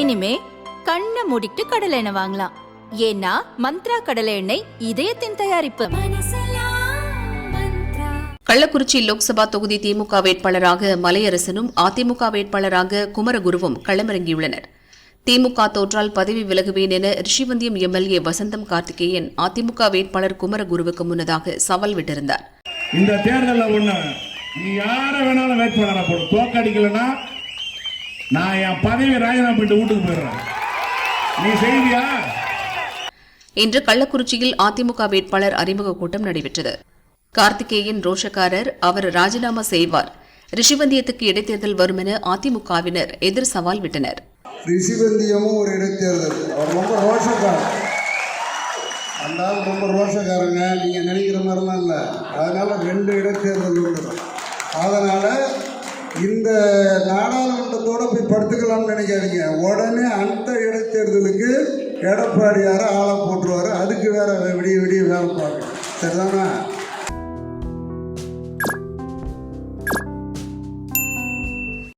இனிமே கண்ணை மூடிட்டு கடலை எண்ணெய் வாங்கலாம். ஏன்னா மந்த்ரா கடலை எண்ணெய் இதயத்தின் தயாரிப்பு. கள்ளக்குறிச்சி லோக்சபா தொகுதி திமுக வேட்பாளராக மலையரசனும் அதிமுக வேட்பாளராக குமரகுருவும் களமிறங்கியுள்ளனர். திமுக தோற்றால் பதவி விலகுவேன் என ரிஷிவந்தியம் எம்எல்ஏ வசந்தம் கார்த்திகேயன் அதிமுக வேட்பாளர் குமரகுருவுக்கு முன்னதாக சவால் விட்டிருந்தார். இந்த தேர்தலில் ஒண்ணு நீ யாரை வேணாலும் வேட்பாளரை போடு. தோக்கடிக்கலன்னா நான் என் பதவி ராஜினாமா பண்ணிட்டு வீட்டுக்கு போயிடுறேன். நீ செய்வியா? இன்று கள்ளக்குறிச்சியில் அதிமுக வேட்பாளர் அறிமுக கூட்டம் நடைபெற்றது. கார்த்திகேயன் ரோஷக்காரர் அவர் ராஜினாமா செய்வார். ரிஷிவந்தியத்துக்கு இடைத்தேர்தல் வரும் என அதிமுகவினர் எதிர் சவால் விட்டனர். ரிஷிவந்தியமும் ஒரு இடைத்தேர்தல். அவர் ரொம்ப ரோஷக்காரர். அந்த ரொம்ப ரோஷக்காரங்க. நீங்கள் நினைக்கிற மாதிரிலாம் இல்லை. அதனால் ரெண்டு இடைத்தேர்தல் உண்டு. அதனால் இந்த போய் படுத்துக்கலாம்னு நினைக்காதீங்க. உடனே அந்த இடைத்தேர்தலுக்கு எடப்பாடியாரை ஆளை போட்டுருவார். அதுக்கு வேற விடிய விடிய வேலை பார்க்கணும். சரிதானா?